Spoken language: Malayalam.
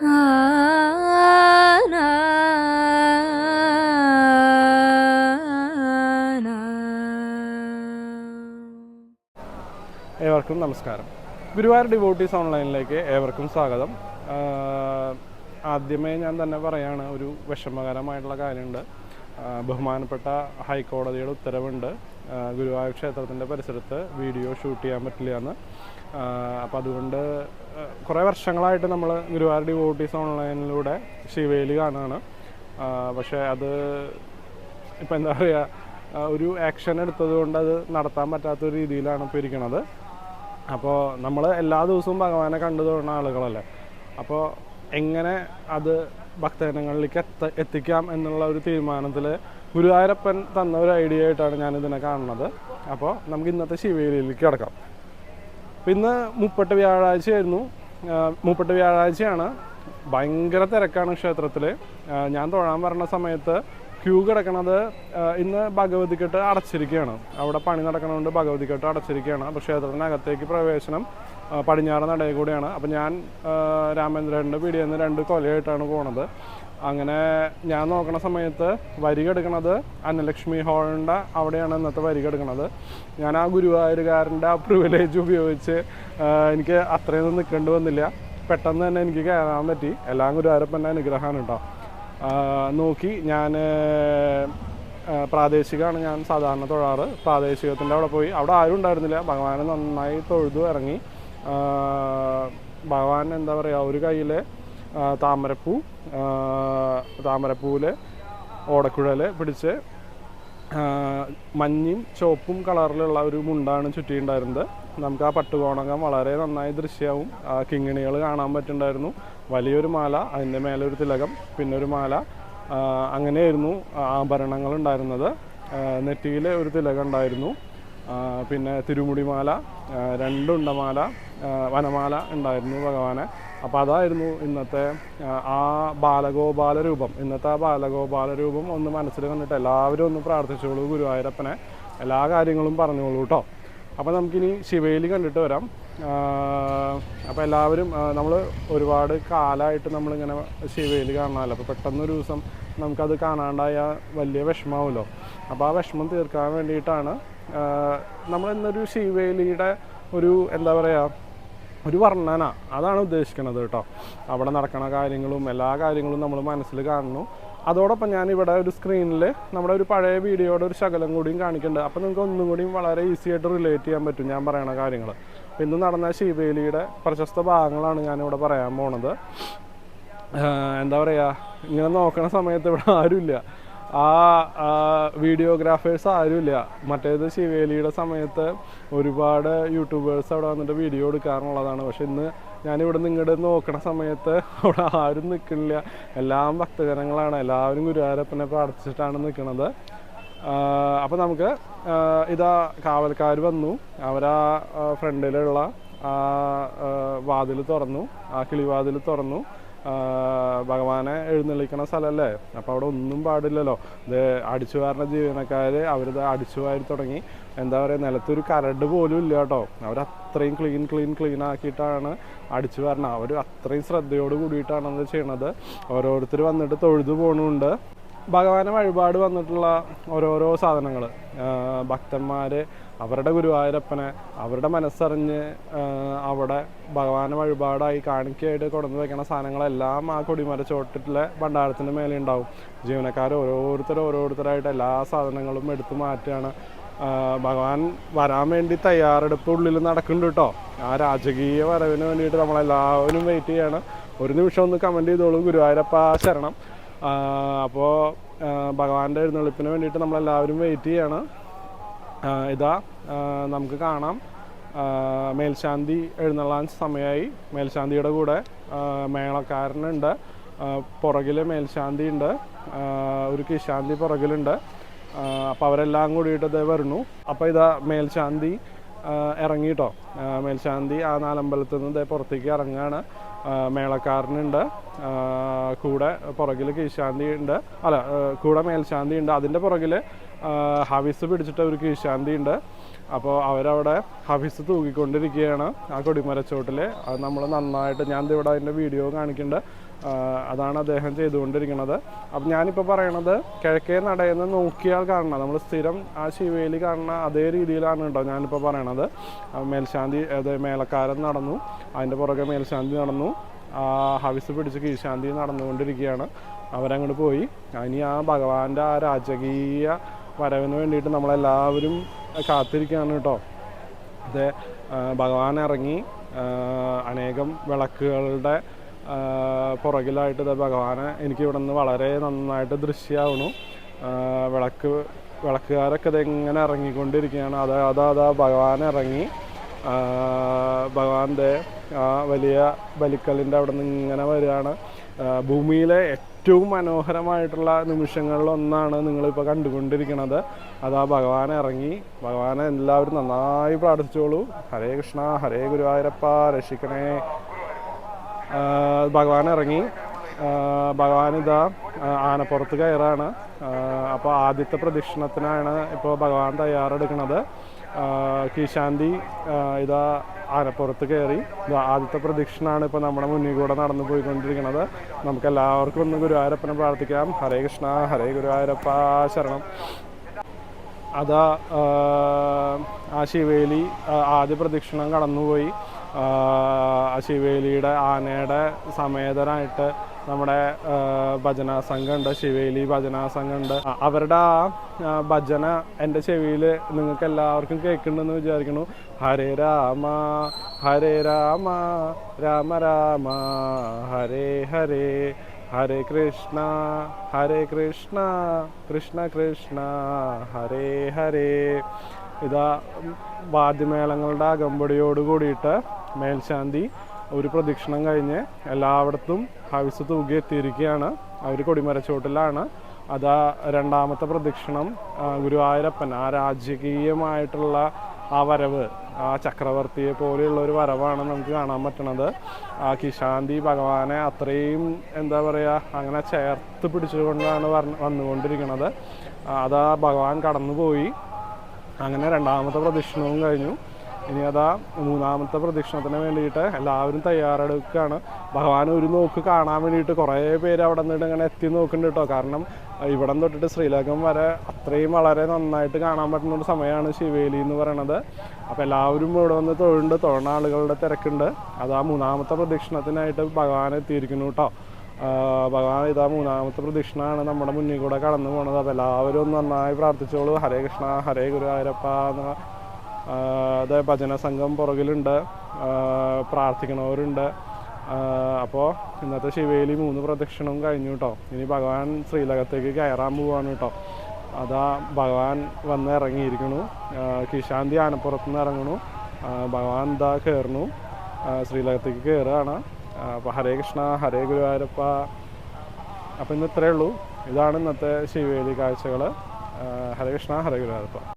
ഏവർക്കും നമസ്കാരം. ഗുരുവായൂർ ഡിവോട്ടീസ് ഓൺലൈനിലേക്ക് ഏവർക്കും സ്വാഗതം. ആദ്യമേ ഞാൻ തന്നെ പറയാണ് ഒരു വിഷമകരമായിട്ടുള്ള കാര്യമുണ്ട്. ബഹുമാനപ്പെട്ട ഹൈക്കോടതിയുടെ ഉത്തരവുണ്ട്. ഗുരുവായൂർ ക്ഷേത്രത്തിന്റെ പരിസരത്ത് വീഡിയോ ഷൂട്ട് ചെയ്യാൻ പറ്റില്ല എന്ന് അപ്പം അതുകൊണ്ട് കുറേ വർഷങ്ങളായിട്ട് നമ്മൾ ഗുരുവായൂർ ഡിവോട്ടീസ് ഓൺലൈനിലൂടെ ശിവേലി കാണുകയാണ് പക്ഷേ അത് ഇപ്പം എന്താ പറയുക ഒരു ആക്ഷൻ എടുത്തത് കൊണ്ട് അത് നടത്താൻ പറ്റാത്ത ഒരു രീതിയിലാണ് ഇപ്പോൾ ഇരിക്കുന്നത് അപ്പോൾ നമ്മൾ എല്ലാ ദിവസവും ഭഗവാനെ കണ്ടു തുടങ്ങുന്ന ആളുകളല്ലേ. അപ്പോൾ എങ്ങനെ അത് ഭക്തജനങ്ങളിലേക്ക് എത്ത എത്തിക്കാം എന്നുള്ള ഒരു തീരുമാനത്തിൽ ഗുരുവായൂരപ്പൻ തന്ന ഒരു ഐഡിയ ആയിട്ടാണ് ഞാൻ ഇതിനെ കാണുന്നത്. അപ്പോൾ നമുക്ക് ഇന്നത്തെ ശിവേലിയിലേക്ക് കിടക്കാം. ഇന്ന് മുപ്പട്ട് വ്യാഴാഴ്ചയായിരുന്നു. മുപ്പട്ട് വ്യാഴാഴ്ചയാണ്. ഭയങ്കര തിരക്കാണ് ക്ഷേത്രത്തിൽ ഞാൻ തൊഴാൻ പറഞ്ഞ സമയത്ത് ക്യൂ കിടക്കണത് ഇന്ന് ഭഗവതിക്കെട്ട് അടച്ചിരിക്കുകയാണ് അവിടെ പണി നടക്കണതുകൊണ്ട് ഭഗവതിക്കെട്ട് അടച്ചിരിക്കുകയാണ് അപ്പോൾ ക്ഷേത്രത്തിനകത്തേക്ക് പ്രവേശനം പടിഞ്ഞാറ് നടയിൽ കൂടിയാണ്. അപ്പോൾ ഞാൻ രാമേന്ദ്രന്റെ പീടിയിൽ നിന്ന് രണ്ട് കൊലയായിട്ടാണ് പോണത്. അങ്ങനെ ഞാൻ നോക്കണ സമയത്ത് വരി കെടുക്കണത് അന്നലക്ഷ്മി ഹോളിന്റെ അവിടെയാണ് ഇന്നത്തെ വരി കെടുക്കണത്. ഞാൻ ആ ഗുരുവായൂരുകാരന്റെ ആ പ്രിവിലേജ് ഉപയോഗിച്ച് എനിക്ക് അത്രയൊന്നും നിൽക്കേണ്ടി വന്നില്ല. പെട്ടെന്ന് തന്നെ എനിക്ക് കയറാൻ പറ്റി. എല്ലാം ഗുരുവായൂരപ്പന്റെ അനുഗ്രഹമാണ് കേട്ടോ. നോക്കി ഞാൻ പ്രാദേശികമാണ് ഞാൻ സാധാരണ തൊഴാറ്. പ്രാദേശികത്തിന്റെ അവിടെ പോയി. അവിടെ ആരും ഉണ്ടായിരുന്നില്ല. ഭഗവാനെ നന്നായി തൊഴുതു ഇറങ്ങി. ഭഗവാൻ എന്താ പറയുക ഒരു കയ്യിൽ താമരപ്പൂ താമരപ്പൂവിൽ ഓടക്കുഴൽ പിടിച്ച് മഞ്ഞയും ചുവപ്പും കളറിലുള്ള ഒരു മുണ്ടാണ് ചുറ്റിയിട്ടുണ്ടായിരുന്നത്. നമുക്ക് ആ പട്ടുകോണകം വളരെ നന്നായി ദൃശ്യവും കിങ്ങിണികൾ കാണാൻ പറ്റുന്നുണ്ടായിരുന്നു വലിയൊരു മാല അതിന്റെ മേലെ ഒരു തിലകം പിന്നെ ഒരു മാല അങ്ങനെയായിരുന്നു ആഭരണങ്ങൾ ഉണ്ടായിരുന്നത് നെറ്റിയിൽ ഒരു തിലകം ഉണ്ടായിരുന്നു. പിന്നെ തിരുമുടിമാല രണ്ടുണ്ടമാല വനമാല ഉണ്ടായിരുന്നു ഭഗവാനെ. അപ്പോൾ അതായിരുന്നു ഇന്നത്തെ ആ, ആ ബാലഗോപാല രൂപം ഇന്നത്തെ ആ ബാലഗോപാല രൂപം ഒന്ന് മനസ്സിൽ കണ്ടിട്ട് എല്ലാവരും ഒന്ന് പ്രാർത്ഥിച്ചോളൂ ഗുരുവായൂരപ്പനെ. എല്ലാ കാര്യങ്ങളും പറഞ്ഞോളൂ കേട്ടോ അപ്പോൾ നമുക്കിനി ശിവയിൽ കണ്ടിട്ട് വരാം. അപ്പോൾ എല്ലാവരും നമ്മൾ ഒരുപാട് കാലമായിട്ട് നമ്മളിങ്ങനെ ശിവയിൽ കാണാമല്ലോ അപ്പോൾ പെട്ടെന്നൊരു ദിവസം നമുക്കത് കാണാണ്ടായ വലിയ വിഷമാവുമല്ലോ അപ്പോൾ ആ വിഷമം തീർക്കാൻ വേണ്ടിയിട്ടാണ് നമ്മൾ ഇന്നൊരു ശിവേലിയുടെ ഒരു എന്താ പറയുക ഒരു വർണന. അതാണ് ഉദ്ദേശിക്കുന്നത് കേട്ടോ. അവിടെ നടക്കുന്ന കാര്യങ്ങളും എല്ലാ കാര്യങ്ങളും നമ്മൾ മനസ്സിൽ കാണുന്നു. അതോടൊപ്പം ഞാൻ ഇവിടെ ഒരു സ്ക്രീനിൽ നമ്മുടെ ഒരു പഴയ വീഡിയോയുടെ ഒരു ശകലം കൂടിയും കാണിക്കുന്നുണ്ട് അപ്പോൾ നിങ്ങൾക്ക് ഒന്നും കൂടിയും വളരെ ഈസി ആയിട്ട് റിലേറ്റ് ചെയ്യാൻ പറ്റും ഞാൻ പറയണ കാര്യങ്ങൾ അപ്പോൾ ഇന്ന് നടന്ന ശിവേലിയുടെ പ്രശസ്ത ഭാഗങ്ങളാണ് ഞാനിവിടെ പറയാൻ പോണത്. എന്താ പറയുക ഇങ്ങനെ നോക്കണ സമയത്ത് ഇവിടെ ആരുമില്ല. ആ വീഡിയോഗ്രാഫേഴ്സ് ആരുമില്ല. മറ്റേത് ശിവേലിയുടെ സമയത്ത് ഒരുപാട് യൂട്യൂബേഴ്സ് അവിടെ വന്നിട്ട് വീഡിയോ എടുക്കാറുള്ളതാണ്. പക്ഷെ ഇന്ന് ഞാനിവിടെ നിങ്ങളുടെ നോക്കണ സമയത്ത് അവിടെ ആരും നിൽക്കണില്ല എല്ലാം ഭക്തജനങ്ങളാണ്. എല്ലാവരും ഗുരുവായൂരപ്പനെ പ്രാർത്ഥിച്ചിട്ടാണ് നിൽക്കുന്നത് അപ്പോൾ നമുക്ക് ഇതാ കാവൽക്കാർ വന്നു. അവരാ ഫ്രണ്ടിലുള്ള ആ വാതിൽ തുറന്നു. ആ കിളിവാതിൽ തുറന്നു. ഭഗവാനെ എഴുന്നള്ളിക്കണ സ്ഥലമല്ലേ അപ്പോൾ അവിടെ ഒന്നും പാടില്ലല്ലോ. ഇത് അടിച്ചു വാരണ ജീവനക്കാർ അവരിത് അടിച്ചു വാരി തുടങ്ങി. എന്താ പറയുക നിലത്തൊരു കരട് പോലും ഇല്ല കേട്ടോ. അവർ അത്രയും ക്ലീൻ ക്ലീൻ ക്ലീൻ ആക്കിയിട്ടാണ് അടിച്ചു വരണം. അവർ അത്രയും ശ്രദ്ധയോട് കൂടിയിട്ടാണ് അത് ചെയ്യണത്. ഓരോരുത്തർ വന്നിട്ട് തൊഴുതു പോകണുണ്ട് ഭഗവാനെ വഴിപാട് വന്നിട്ടുള്ള ഓരോരോ സാധനങ്ങൾ ഭക്തന്മാർ അവരുടെ ഗുരുവായൂരപ്പനെ അവരുടെ മനസ്സറിഞ്ഞ് അവിടെ ഭഗവാന് വഴിപാടായി കാണിക്കയായിട്ട് കൊണ്ടുവന്ന് വെക്കണ സാധനങ്ങളെല്ലാം ആ കൊടിമര ചോട്ടിലെ ഭണ്ഡാരത്തിന്റെ മേലെ ഉണ്ടാവും. ജീവനക്കാർ ഓരോരുത്തർ ഓരോരുത്തരായിട്ട് എല്ലാ സാധനങ്ങളും എടുത്തു മാറ്റുകയാണ്. ഭഗവാൻ വരാൻ വേണ്ടി തയ്യാറെടുപ്പ് ഉള്ളിൽ നടക്കുന്നുണ്ട് കേട്ടോ. ആ രാജകീയ വരവിന് വേണ്ടിയിട്ട് നമ്മളെല്ലാവരും വെയിറ്റ് ചെയ്യാണ്. ഒരു നിമിഷം ഒന്ന് കമന്റ് ചെയ്തോളൂ ഗുരുവായൂരപ്പ ശരണം. അപ്പോൾ ഭഗവാന്റെ എഴുന്നള്ളിപ്പിന് വേണ്ടിയിട്ട് നമ്മളെല്ലാവരും വെയിറ്റ് ചെയ്യാണ്. ഇതാ നമുക്ക് കാണാം. മേൽശാന്തി എഴുന്നള്ളാൻ സമയമായി മേൽശാന്തിയുടെ കൂടെ മേളക്കാരനുണ്ട്. പുറകിൽ മേൽശാന്തി ഉണ്ട് ഒരു കിശാന്തി പുറകിലുണ്ട്. അപ്പോൾ അവരെല്ലാം കൂടിയിട്ട് ഇതേ വരുന്നു. അപ്പോൾ ഇതാ മേൽശാന്തി ഇറങ്ങിയിട്ടോ മേൽശാന്തി ആ നാലമ്പലത്തിൽ നിന്ന് ഇതേ പുറത്തേക്ക് ഇറങ്ങുകയാണ് മേളക്കാരനുണ്ട്. കൂടെ പുറകിൽ കിശാന്തി ഉണ്ട് അല്ല കൂടെ മേൽശാന്തി ഉണ്ട് അതിന്റെ പുറകിൽ ഹവിസ് പിടിച്ചിട്ട് അവർക്ക് വിശാന്തി ഉണ്ട് അപ്പോൾ അവരവിടെ ഹാഫീസ് തൂക്കിക്കൊണ്ടിരിക്കുകയാണ് ആ കൊടിമരച്ചോട്ടിൽ അത് നമ്മൾ നന്നായിട്ട് ഞാൻ ഇവിടെ അതിന്റെ വീഡിയോ കാണിക്കുന്നുണ്ട്. അതാണ് അദ്ദേഹം ചെയ്തുകൊണ്ടിരിക്കുന്നത്. അപ്പം ഞാനിപ്പോൾ പറയണത് കിഴക്കേ നടയെന്ന് നോക്കിയാൽ കാണണം. നമ്മൾ സ്ഥിരം ആ ശിവേലി കാണുന്ന അതേ രീതിയിലാണ് കേട്ടോ ഞാനിപ്പോൾ പറയണത്. മേൽശാന്തി അത് മേലക്കാരൻ നടന്നു. അതിന്റെ പുറകെ മേൽശാന്തി നടന്നു. ഹവിസ് പിടിച്ച് കീശാന്തി നടന്നുകൊണ്ടിരിക്കുകയാണ്. അവരങ്ങോട്ട് പോയി. ഇനി ആ ഭഗവാന്റെ ആ രാജകീയ വരവിന് വേണ്ടിയിട്ട് നമ്മളെല്ലാവരും കാത്തിരിക്കുകയാണ് കേട്ടോ. അത് ഭഗവാൻ ഇറങ്ങി അനേകം വിളക്കുകളുടെ പുറകിലായിട്ട് ഇത് ഭഗവാനെ എനിക്ക് ഇവിടെ നിന്ന് വളരെ നന്നായിട്ട് ദൃശ്യമാവണു വിളക്ക് വിളക്കുകാരൊക്കെ ഇതെങ്ങനെ ഇറങ്ങിക്കൊണ്ടിരിക്കുകയാണ്. അത് അതാ അതാ ഭഗവാൻ ഇറങ്ങി. ഭഗവാന്റെ ആ വലിയ ബലിക്കല്ലിന്റെ അവിടെ നിന്ന് ഇങ്ങനെ വരികയാണ്. ഭൂമിയിലെ ഏറ്റവും മനോഹരമായിട്ടുള്ള നിമിഷങ്ങളിൽ ഒന്നാണ് നിങ്ങളിപ്പോൾ കണ്ടുകൊണ്ടിരിക്കുന്നത് അതാ ഭഗവാൻ ഇറങ്ങി. ഭഗവാനെ എല്ലാവരും നന്നായി പ്രാർത്ഥിച്ചോളൂ. ഹരേ കൃഷ്ണ ഹരേ ഗുരുവായൂരപ്പ രക്ഷിക്കണേ. ആ, ഭഗവാൻ ഇറങ്ങി. ആ, ഭഗവാൻ ഇതാ ആ, ആനപ്പുറത്ത് കയറാണ്. അപ്പോൾ ആദ്യത്തെ പ്രദക്ഷിണത്തിനാണ് ഇപ്പോൾ ഭഗവാൻ തയ്യാറെടുക്കുന്നത് ആ, കീശാന്തി ഇതാ ആനപ്പുറത്ത് കയറി ആദ്യത്തെ പ്രദക്ഷിണാണ് ഇപ്പോൾ നമ്മുടെ മുന്നിൽ കൂടെ നടന്നു പോയിക്കൊണ്ടിരിക്കുന്നത്. നമുക്ക് എല്ലാവർക്കും ഒന്ന് ഗുരുവായൂരപ്പനെ പ്രാർത്ഥിക്കാം. ഹരേ കൃഷ്ണ ഹരേ ഗുരുവായൂരപ്പ ശരണം. അതാ ആ, ശിവേലി ആദ്യ പ്രദക്ഷിണം കടന്നുപോയി. ആ ശിവേലിയുടെ ആനയുടെ സമേതനായിട്ട് നമ്മുടെ ഭജന സംഘമുണ്ട് ശിവേലി ഭജന സംഘമുണ്ട് അവരുടെ ആ, ഭജന എന്റെ ചെവിയിൽ നിങ്ങൾക്ക് എല്ലാവർക്കും കേൾക്കുന്നുണ്ടെന്ന് വിചാരിക്കുന്നു. ഹരേ രാമ ഹരേ രാമ രാമ രാമ ഹരേ ഹരേ ഹരേ കൃഷ്ണ ഹരേ കൃഷ്ണ കൃഷ്ണ കൃഷ്ണ ഹരേ ഹരേ. ഇതാ വാദ്യമേളങ്ങളുടെ അകമ്പടിയോട് കൂടിയിട്ട് മേൽശാന്തി ഒരു പ്രദക്ഷിണം കഴിഞ്ഞ് എല്ലായിടത്തും ഹവിസ് തൂകി എത്തിയിരിക്കുകയാണ് അവർ കൊടിമരച്ചോട്ടിലാണ് അതാ രണ്ടാമത്തെ പ്രദക്ഷിണം ഗുരുവായൂരപ്പൻ ആ രാജകീയമായിട്ടുള്ള ആ വരവ് ആ ചക്രവർത്തിയെ പോലെയുള്ള ഒരു വരവാണ് നമുക്ക് കാണാൻ പറ്റണത്. ആ കിശാന്തി ഭഗവാനെ അത്രയും എന്താ പറയുക അങ്ങനെ ചേർത്ത് പിടിച്ചുകൊണ്ടാണ് വന്ന് വന്നുകൊണ്ടിരിക്കുന്നത് അതാ ഭഗവാൻ കടന്നുപോയി. അങ്ങനെ രണ്ടാമത്തെ പ്രദക്ഷിണവും കഴിഞ്ഞു. ഇനി അതാ മൂന്നാമത്തെ പ്രദക്ഷിണത്തിന് വേണ്ടിയിട്ട് എല്ലാവരും തയ്യാറെടുക്കുകയാണ് ഭഗവാൻ ഒരു നോക്ക് കാണാൻ വേണ്ടിയിട്ട് കുറേ പേര് അവിടെ നിന്നിട്ട് ഇങ്ങനെ എത്തി നോക്കുന്നുണ്ട് കേട്ടോ. കാരണം ഇവിടെ തൊട്ടിട്ട് ശ്രീലങ്കം വരെ അത്രയും വളരെ നന്നായിട്ട് കാണാൻ പറ്റുന്ന ഒരു സമയമാണ് ശിവേലി എന്ന് പറയണത്. അപ്പോൾ എല്ലാവരും ഇവിടെ വന്ന് തൊഴുണ്ട് തൊഴുന്ന ആളുകളുടെ തിരക്കുണ്ട്. അതാ മൂന്നാമത്തെ പ്രദക്ഷിണത്തിനായിട്ട് ഭഗവാൻ എത്തിയിരിക്കുന്നു കേട്ടോ. ഭഗവാൻ ഇതാ മൂന്നാമത്തെ പ്രദക്ഷിണമാണ് നമ്മുടെ മുന്നിൽ കൂടെ കടന്നു പോണത്. അപ്പോൾ എല്ലാവരും ഒന്ന് നന്നായി പ്രാർത്ഥിച്ചോളൂ. ഹരേ കൃഷ്ണ ഹരേ ഗുരു ഹരപ്പ എന്ന ആ, അത് ഭജന സംഘം പുറകിലുണ്ട്. പ്രാർത്ഥിക്കണവരുണ്ട്. അപ്പോൾ ഇന്നത്തെ ശിവയിൽ മൂന്ന് പ്രദക്ഷിണവും കഴിഞ്ഞു കേട്ടോ ഇനി ഭഗവാൻ ശ്രീലകത്തേക്ക് കയറാൻ പോവാണ് കേട്ടോ അതാ ഭഗവാൻ വന്ന് ഇറങ്ങിയിരിക്കണു. കിഷാന്തി ആനപ്പുറത്ത് നിന്ന് ഇറങ്ങണു. ഭഗവാൻ ഇതാ കയറണു ശ്രീലകത്തേക്ക് കയറുകയാണ് അപ്പോൾ ഹരേ കൃഷ്ണ ഹരേ ഗുരുവായൂരപ്പ. അപ്പോൾ ഇന്ന് ഇത്രയേ ഉള്ളൂ. ഇതാണ് ഇന്നത്തെ ശിവേലി കാഴ്ചകൾ ഹരേ കൃഷ്ണ ഹരേ ഗുരുവായൂരപ്പ.